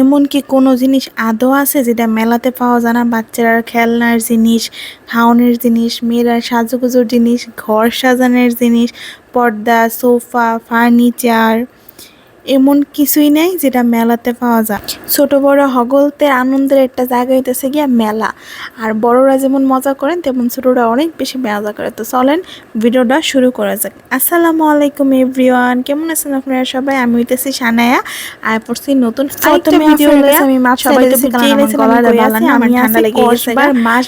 এমন কি কোনো জিনিস আদৌ আছে যেটা মেলাতে পাওয়া যায় না? বাচ্চারা খেলনার জিনিস খাওয়ানোর জিনিস, মেয়েরা সাজুগুজুর জিনিস, ঘর সাজানোর জিনিস, পর্দা, সোফা, ফার্নিচার। এমন কিছুই নেই যেটা মেলাতে পাওয়া যায়। ছোট বড় হগলতে আনন্দের একটা জায়গা হইতেছে গিয়া মেলা। আর বড়রা যেমন মজা করেন তেমন ছোটরা অনেক বেশি মজা করে। তো চলেন ভিডিওটা শুরু করা যাক। আসসালামু আলাইকুম এভরিওয়ান কেমন আছেন আপনারা সবাই? আমি হইতেছি সানায়া আর পড়ছি নতুন প্রথমে ভিডিও আমি মাপ সবাই তো আমার ঠান্ডা লেগে গেছে। মাস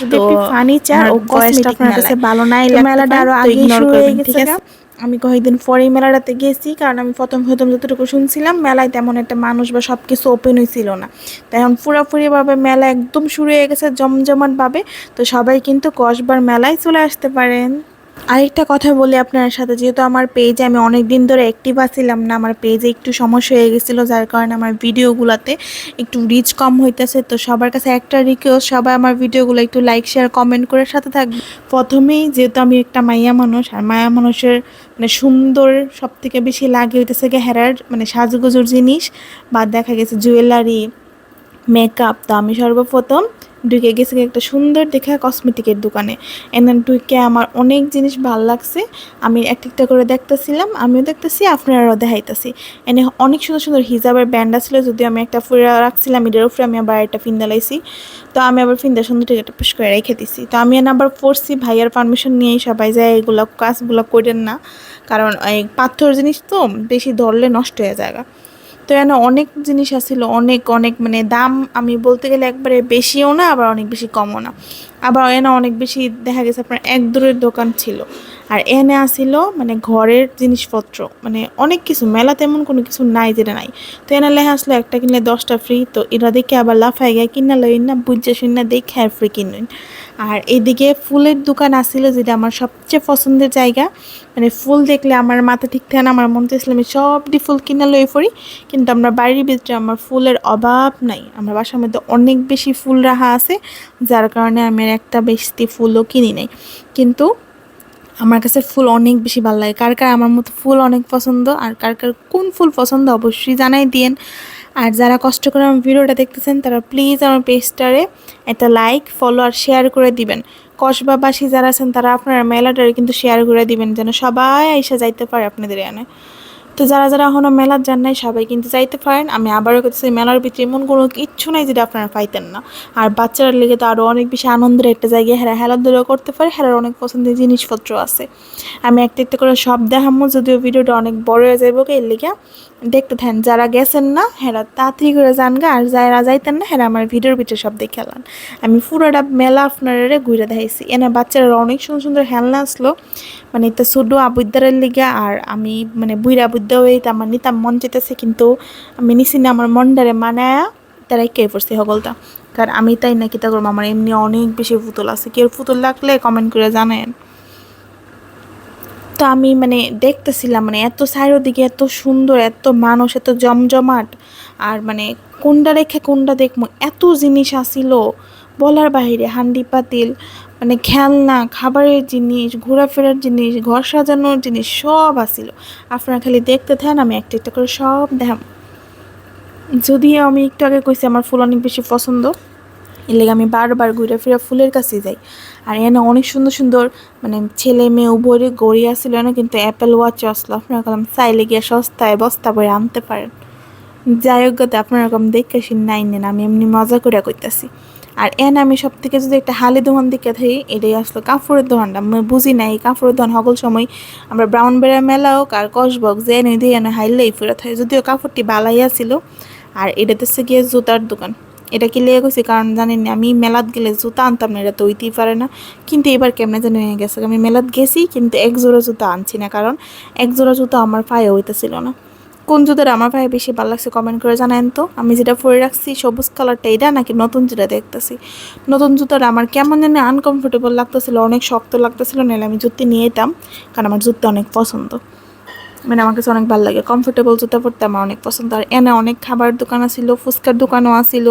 ফার্নিচার ও কসমেটিক আপনার কাছে ভালো নাই মেলাটা আরও আগে শুরু হয়ে গেছে। আমি কয়েকদিন পরে মেলাটাতে গেছি, কারণ আমি প্রথম প্রথম যতটুকু শুনছিলাম, মেলায় তেমন একটা মানুষ বা সব কিছু ওপেন হয়েছিল না। তাই এখন পুরোপুরিভাবে মেলা একদম শুরু হয়ে গেছে, জমজমাটভাবে। তো সবাই কিন্তু কসবার মেলায় চলে আসতে পারেন। আরেকটা কথা বলি আপনার সাথে, যেহেতু আমার পেজে আমি অনেক দিন ধরে অ্যাক্টিভ আছিলাম না, আমার পেজে একটু সমস্যা হয়ে গেছিল, যার কারণে আমার ভিডিওগুলোতে একটু রিচ কম হইতেছে। তো সবার কাছে একটা রিকোয়েস্ট সবাই আমার ভিডিওগুলো একটু লাইক শেয়ার কমেন্ট করে সাথে থাকবে। প্রথমেই যেহেতু আমি একটা মাইয়া মানুষ, আর মায়া মানুষের মানে সুন্দর সব থেকে বেশি লাগে হইতেছে গিয়ে হেরার মানে সাজুগুজুর জিনিস। বা দেখা গেছে জুয়েলারি মেকআপ তো আমি সর্বপ্রথম ঢুকে গেছি একটা সুন্দর দেখে কসমেটিকের দোকানে। এনে ঢুকে আমার অনেক জিনিস ভালো লাগছে। আমি একটা একটা করে দেখতেছিলাম, আমিও দেখতেছি, আপনারাও দেখাইতেছি। এনে অনেক সুন্দর সুন্দর হিজাবের ব্যান্ড আছিল, যদিও আমি একটা ফুরে রাখছিলাম, এটার উপরে আমি আবার একটা ফিন্দা লাইছি। তো আমি আবার ফিন্দা সুন্দর একটা পুষ করে রেখে দিছি। তো আমি আবার পড়ছি ভাইয়ার পারমিশন নিয়েই সবাই যায় এগুলো কাজগুলো করেন না। কারণ এই পাথর জিনিস তো বেশি ধরলে নষ্ট হয়ে যায় তো এখানে অনেক জিনিস আসছিল অনেক অনেক মানে দাম আমি বলতে গেলে একবারে বেশিও না, আবার অনেক বেশি কমও না। আবার এনে অনেক বেশি দেখা গেছে আপনার এক দূরের দোকান ছিল। আর এনে আসিল মানে ঘরের জিনিসপত্র মানে অনেক কিছু, মেলা তেমন কোনো কিছু নাই যেটা নাই। তো এনে লেখা আসলো, একটা কিনলে দশটা ফ্রি তো এরা দেখে আবার লাফাই গিয়ে কিনা লইন না, বুঝে না দেখে আর ফ্রি কিনুন আর এদিকে ফুলের দোকান আসছিল যেটা আমার সবচেয়ে পছন্দের জায়গা। মানে ফুল দেখলে আমার মাথা ঠিক থাকে না, আমার মন চাইছিল আমি সবটি ফুল কিনে লই পড়ি, কিন্তু আমরা বাড়ির ভিতরে আমার ফুলের অভাব নাই। আমার বাসার মধ্যে অনেক বেশি ফুল রাখা আছে, যার কারণে আমি একটা বেশি ফুলও কিনি নাই। কিন্তু আমার কাছে ফুল অনেক বেশি ভালো লাগে। কার কার আমার মতো ফুল অনেক পছন্দ, আর কার কার কোন ফুল পছন্দ অবশ্যই জানাই দিয়েন। আর যারা কষ্ট করে আমার ভিডিওটা দেখতেছেন, তারা প্লিজ আমার পেজটারে একটা লাইক ফলো আর শেয়ার করে দিবেন। কসবাবাসী যারা আছেন, তারা আপনার মেলাটারে কিন্তু শেয়ার করে দিবেন, যেন সবাই এসে যাইতে পারে আপনাদের এখানে। তো যারা যারা এখনও মেলার যান নাই সবাই কিন্তু যাইতে পারেন। আমি আবারও করতেছি মেলার ভিতরে এমন কোনো কিচ্ছু নাই যেটা আপনারা পাইতেন না। আর বাচ্চারা লেগে তো আরও অনেক বেশি আনন্দের একটা জায়গায় হেরা খেলাধুলা করতে পারে, হেরার অনেক পছন্দের জিনিসপত্র আছে। আমি একটা একটা করে সব দেখামো, যদিও ভিডিওটা অনেক বড় হয়ে যাব এর লেগে দেখতে থাকেন। যারা গেছেন না, হেরা তাড়াতাড়ি করে যান গা, আর যারা যাইতেন না, হেরা আমার ভিডিওর ভিতরে সব দেখে এলান আমি পুরোটা মেলা আপনারা ঘুরে দেখাইছি। এনে বাচ্চারা অনেক সুন্দর সুন্দর হেলনা আসলো। মানে এটা ছোটো আবুদ্দারের লিগে আর আমি মানে বুইরা আবুদ্দা হয়ে আমার নিতাম মন চেতেছে কিন্তু আমি নিছি না আমার মনটারে মানায়া তারাই কে পড়ছি হগলটা কারণ আমি তাই না কিতা করব, আমার এমনি অনেক বেশি পুতুল আছে। কেউ পুতুল লাগলে কমেন্ট করে জানেন তো আমি মানে দেখতেছিলাম মানে এত দিকে এত সুন্দর, এত মানুষ, এত জমজমাট, আর মানে কোনটা রেখে কোনটা দেখব, এত জিনিস আসিল। বলার বাহিরে হান্ডি পাতিল মানে খেলনা, খাবারের জিনিস, ঘোরাফেরার জিনিস, ঘর সাজানোর জিনিস সব আসিল। আপনারা খালি দেখতে থাকেন, আমি একটা একটা করে সব দেখাম যদিও আমি একটু আগে কইছি আমার ফুল অনেক বেশি পছন্দ, এর লেগে আমি বারবার ঘুরে ফিরে ফুলের কাছে যাই। আর এখানে অনেক সুন্দর সুন্দর মানে ছেলে মেয়ে উভয়ের গড়ি আসছিল না, কিন্তু অ্যাপেল ওয়াচ আসলো। আপনার কলম চাইলে গিয়ে সস্তায় বস্তা করে আনতে পারেন। যাই হোক আপনারা কম দেখে নাই নেন, আমি এমনি মজা করে কইতাছি। আর এন আমি সব থেকে যদি একটা হালি দোকান দিকে থাকি, এটাই আসলো কাপড়ের দোকানটা আমি বুঝি নাই এই কাপড়ের দোকান সকল সময় আমরা ব্রাউন বেড়া মেলা হোক আর কসবক, যে এনে দিয়ে এনে হাইলেই ফেরত হয় যদিও কাপড়টি বালাই ছিল আর এটাতে হচ্ছে গিয়ে জুতার দোকান। এটা কি লেগে গেছি কারণ জানেন আমি মেলাত গেলে জুতা আনতাম না, এটা তো হইতেই পারে না। কিন্তু এবার কেমনে জানি হয়ে গেছে। আমি মেলাত গেছি, কিন্তু এক জোড়া জুতা আনছি না, কারণ এক জোড়া জুতা আমার পায়ে হইতেছিল না। কোন জুতোটা আমার ভাই বেশি ভালো লাগছে কমেন্ট করে জানেন তো। আমি যেটা পরে রাখছি, সবুজ কালারটা এটা নাকি নতুন যেটা দেখতেছি। নতুন জুতোটা আমার কেমন জানি আনকমফোর্টেবল লাগতেছিল, অনেক শক্ত লাগতেছিল, নাহলে আমি জুতি নিয়ে যেতাম কারণ আমার জুতি অনেক পছন্দ। মানে আমার কাছে অনেক ভালো লাগে। কমফোর্টেবল জুতা পরতে আমার অনেক পছন্দ। আর এনে অনেক খাবার দোকান আছিল, ফুচকার দোকানও আছিল।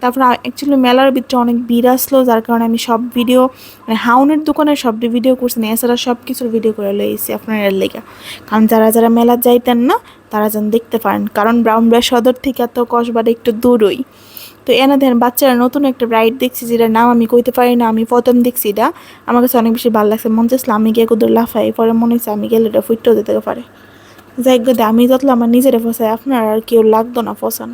তারপর অ্যাকচুয়ালি মেলার ভিতরে অনেক ভিড় আসলো, যার কারণে আমি সব ভিডিও মানে হাউনের দোকানে সব ভিডিও করছি না, এছাড়া সব কিছুর ভিডিও করে লইছি আপনার লেগে। কারণ যারা যারা মেলা যাইতেন না, তারা যেন দেখতে পারেন। কারণ ব্রাউনবাড়ি সদর থেকে তো কসবারে একটু দূরই। তো এনে দেন, বাচ্চারা নতুন একটা রাইড দেখছি যেটার নাম আমি কইতে পারি না, আমি প্রথম দেখছি এটা। আমার কাছে অনেক বেশি ভালো লাগছে, মন চাইছিল আমি গিয়ে কোথাও লাফাই, পরে মনে হচ্ছে আমি গেলে এটা ফুটতেও যেতে পারে। যাই গদে আমি যতলা আমার নিজেরা ফসাই, আপনার আর কেউ লাগতো না ফসান।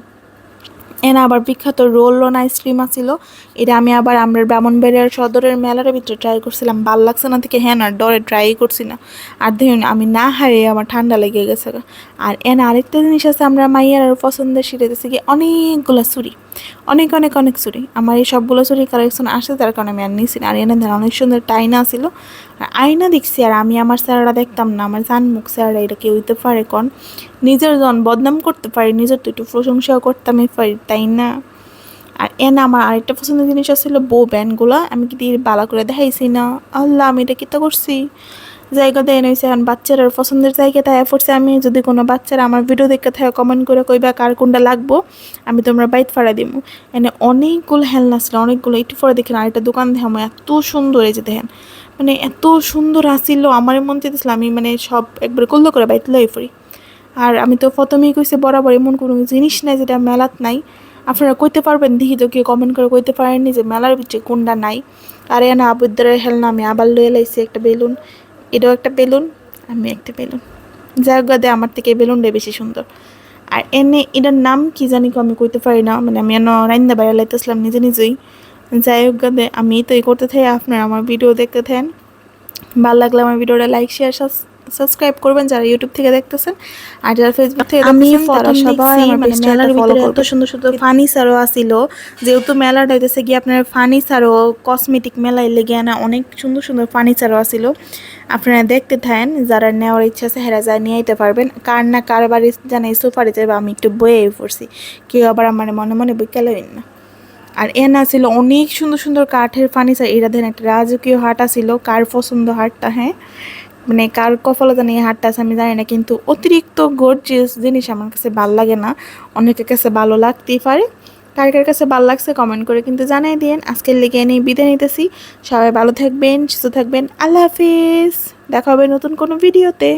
এনা আবার বিখ্যাত রোল অন আইসক্রিম আছিল। এটা আমি আবার আমরা ব্রাহ্মণবাড়িয়ার সদরের মেলার ভিতরে ট্রাই করছিলাম। ভালো লাগছে না থেকে হ্যাঁ না ডরে ট্রাই করছি না। আর দেখুন, আমি না হারিয়ে আমার ঠান্ডা লেগে গেছে আর এনা আরেকটা জিনিস আছে আমরা মাইয়ার আর পছন্দের সিঁড়িতেছে কি অনেকগুলো চুরি। অনেক অনেক অনেক চুরি। আমার এই সবগুলো চুরি কালেকশন আসে তার কারণে আমি আর নিয়েছি না। আর এনে ধর অনেক সুন্দর টাইনা ছিল। আর আয়না দেখছি আর আমি আমার স্যাররা দেখতাম না। আমার জান মুখ স্যাররা এটা কেউ হইতে পারে কন? নিজের জন বদনাম করতে পারি, নিজের তো একটু প্রশংসাও করতামই পারি তাই না? আর এনে আমার আরেকটা পছন্দের জিনিস ছিল বো ব্যান্ডগুলো আমি কি দিয়ে বালা করে দেখাইছি না? আল্লাহ, আমি এটা কিতা করছি। জায়গা দেয় নইছে এখন বাচ্চারা পছন্দের জায়গা তাই পড়ছে, আমি যদি কোনো বাচ্চারা আমার ভিডিও দেখে থাকে কমেন্ট করে কইবা কার কোনটা লাগবো, আমি তোমরা বাইত ফাড়া দিব এনে অনেকগুলো হেলনা ছিল, অনেকগুলো একটু পরে দেখেন, আরেকটা দোকান দেখাম এত সুন্দর এই যে দেখেন মানে এত সুন্দর আসিল আমার মন চেয়েছিল আমি মানে সব একবার কল্লো করে বাইত লই পড়ি আর আমি তো প্রথমেই কইছি বরাবর এমন কোনো জিনিস নাই যেটা মেলাত নাই। আপনারা কইতে পারবেন, দেখি তো কেউ কমেন্ট করে কইতে পারেননি যে মেলার ভিতরে কোনটা নাই। আর এনা আবুদ্দারের হেলনা আমি আবার লয়ে লাইছি একটা বেলুন। এটাও একটা বেলুন, আমি একটা বেলুন। যাই হোক দে, আমার থেকে এই বেলুনটাই বেশি সুন্দর। আর এনে এটার নাম কি জানি কো আমি কইতে পারি না। মানে আমি এন রাইন্দা বাইরে লাইতেছিলাম নিজে নিজেই। যাই হোক দে, আমি তো এই করতে থাকি আপনারা আমার ভিডিও দেখতে থাকেন। ভালো লাগলে আমার ভিডিওটা লাইক শেয়ার সাবস্ক্রাইব করবেন যারা ইউটিউব থেকে দেখতেছেন আর যারা ফেসবুক থেকে আমি সবাই আমার মানে মেলার ভিতরে এত সুন্দর সুন্দর ফার্নিচারও আসিল। যেহেতু মেলাটা হইতেছে গিয়ে আপনার ফার্নিচারও কসমেটিক মেলায় লেগে আনা অনেক সুন্দর সুন্দর ফার্নিচারও আসিল। আপনারা দেখতে থাকেন যারা নেওয়ার ইচ্ছা আছে হেরা যায় নিয়ে আইতে পারবেন। কার না কার বাড়ি জানে সোফারে যাবে আমি একটু বয়ে পড়ছি। কেউ আবার আমার মনে মনে বই কেলেন না। আর এন ছিল অনেক সুন্দর সুন্দর কাঠের ফার্নিচার এরা দেন একটা রাজকীয় হাট আছিল কার পছন্দ হাটটা হ্যাঁ? মানে কার কফলতা নিয়ে হাটটা আছে আমি জানি না, কিন্তু অতিরিক্ত গর্জিয়াস জিনিস আমার কাছে ভালো লাগে না। অনেকের কাছে ভালো লাগতেই পারে, কার কার কাছে ভালো লাগছে কমেন্ট করে কিন্তু জানাই দিন আজকের লেগে নিয়ে বিদায় নিতেছি। সবাই ভালো থাকবেন, সুস্থ থাকবেন। আল্লাহ হাফিজ। দেখা হবে নতুন কোনো ভিডিওতে